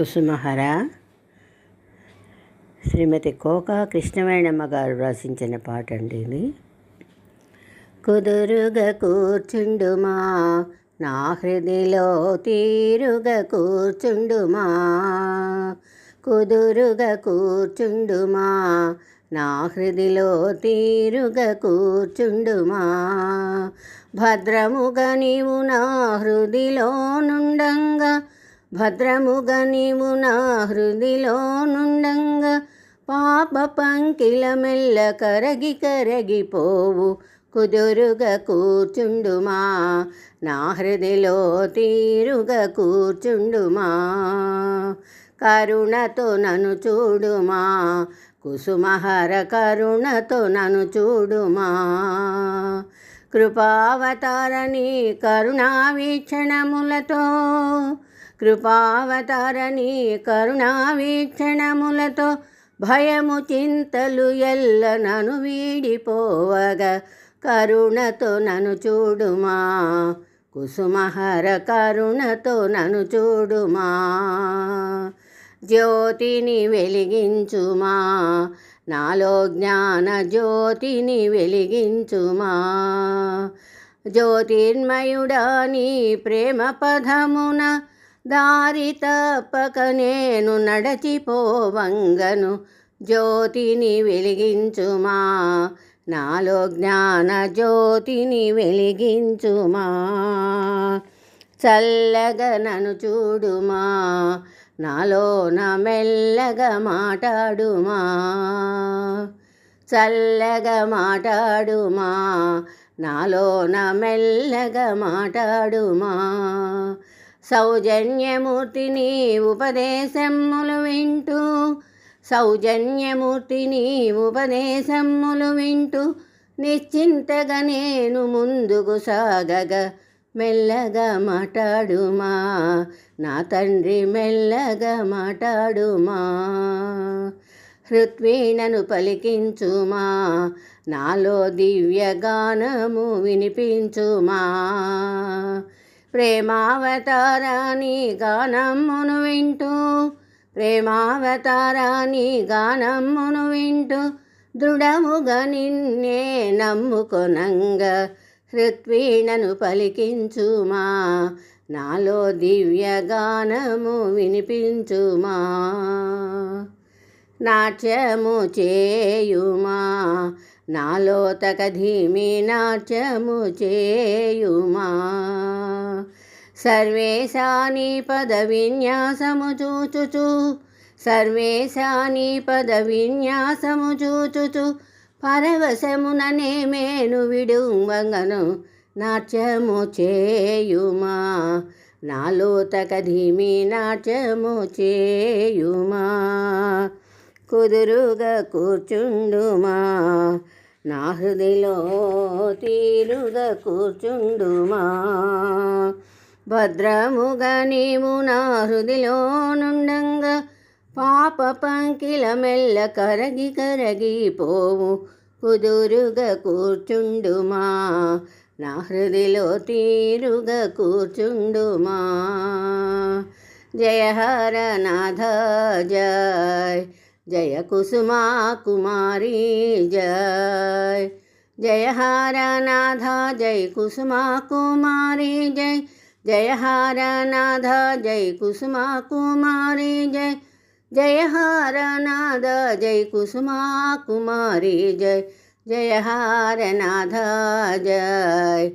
కుసుమహర. శ్రీమతి cocoa Krishnavenamma గారు రాసించిన పాట అండి ఇది. కుదురుగా కూర్చుండుమా నా హృదిలో తీరుగా కూర్చుండుమా. కుదురుగా కూర్చుండుమా నా హృదిలో తీరుగా కూర్చుండుమా. భద్రముగా నీవు నా హృదిలో నుండంగా భద్రముగా నీవు నా హృదిలో నుండంగా పాప పంకిల మెల్ల కరగి కరగిపోవు కుదురుగా కూర్చుండుమా నా హృదిలో తీరుగా కూర్చుండుమా. కరుణతో నన్ను చూడుమా కుసుమహర కరుణతో నన్ను చూడుమా. కృపావతారని కరుణా వీక్షణములతో కృపావతారని కరుణావీక్షణములతో భయము చింతలు ఎల్ల నను వీడిపోవగా కరుణతో నన్ను చూడుమా. కుసుమహర కరుణతో నన్ను చూడుమా. జ్యోతిని వెలిగించుమా. నాలో జ్ఞాన జ్యోతిని వెలిగించుమా. జ్యోతిర్మయుడా నీ ప్రేమ పదమున దారి తప్పక నేను నడచిపోవంగను. జ్యోతిని వెలిగించుమా? నాలో జ్ఞాన జ్యోతిని వెలిగించుమా? చల్లగా నన్ను చూడుమా? నాలో నా మెల్లగా మాట్లాడుమా చల్లగా మాట్లాడుమా నాలో నా మెల్లగా మాట్లాడుమా సౌజన్యమూర్తిని ఉపదేశములు వింటూ సౌజన్యమూర్తిని ఉపదేశములు వింటూ నిశ్చింతగా నేను ముందుకు సాగగా మెల్లగా మాట్లాడుమా. నా తండ్రి మెల్లగా మాట్లాడుమా. హృత్వీణను పలికించుమా. నాలో దివ్యగానము వినిపించుమా. ప్రేమావతారాని గానమ్మును వింటూ ప్రేమావతారాని గానమ్మును వింటూ దృఢముగా నిన్నే నమ్ముకొనంగా హృత్వీణను పలికించుమా నాలో దివ్య గానము వినిపించుమా నాట్యము చేయుమా నాలో తకధీమి నాట్యము చేయుమా సర్వేశాని పద విన్యాసము చూచుచు సర్వేశాని పద విన్యాసము చూచుచు పరవశముననే మేను విడుంగను నాట్యము చేయుమా నాలో తకధీమి నాట్యము చేయుమా కుదురుగా కూర్చుండుమా. నా హృదిలో తీరుగా కూర్చుండుమా. భద్రముగా నీవు నా హృదిలో నుండంగా పాప పంకిల మెల్ల కరగి కరగిపోవు కుదురుగా కూర్చుండుమా. నా హృదిలో తీరుగా కూర్చుండుమా. జయ హర నాథ జయ జయ కుసుమా కుమారి జయ జయ హర నాథ జయ కుసుమా కుమారి జయ జయ హర నాథ జయ కుసుమా కుమారి జయ జయ హర నాథ జయ కుసుమా కుమారి జయ జయ హర నాథ జయ